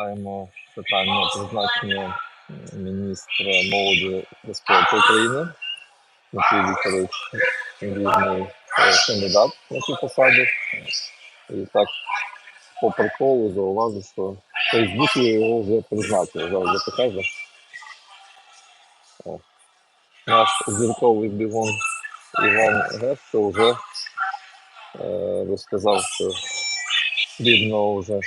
Маємо питання призначення міністра молоді та спорту України. Матвій Вікторович різний кандидат на цю посаду. І так по приколу зауважив, що Фейсбуці його вже призначили. Зараз я покажу. О. Наш зірковий бігун Іван Гешко вже е, розказав, що бідного вже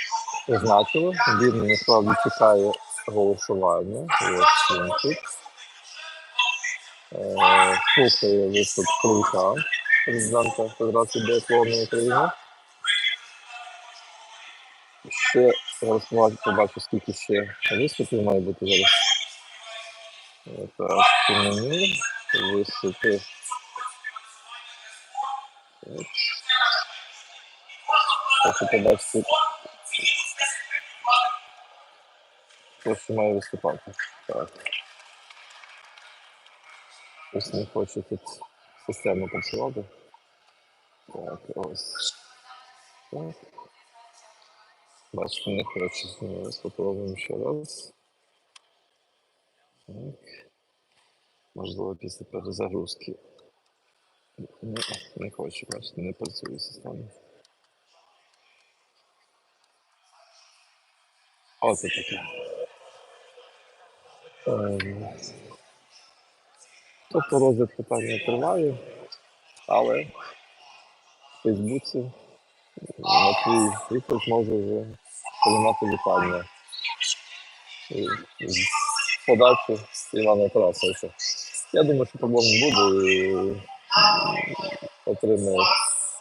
призначили. Бідний насправді чекає голосування. Ось він тут. Е, слухає виступ Крулька, президента Федерації біатлону України. Ще можна побачити, скільки ще виступів має бути зараз. Так, мені виступи. Хочу побачити, хто має виступати. Так. Ось не хочу тут систему працювати. Так, ось. Так. Бачите, не хочу знову спробуємо ще раз. Так. Можливо, після перезагрузки. Не, не хочу, бачите, не працює система. Оце таке. Ем, Тобто розгляд питання триває, але в Фейсбуці Матвій Вікторович може вже приймати вітання. З подачі Івана Тарасовича. Я думаю, що проблем не буде і м, отримає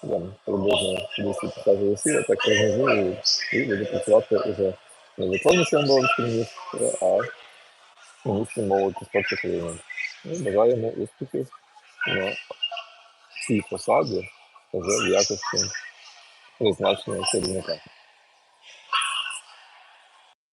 там, приблизно 250 голосів, так прогнозую, і буде працювати вже не виконуючим обов'язком а міністром молоді та Ми бажаємо успіхів на цій посаді вже в якості призначення керівника.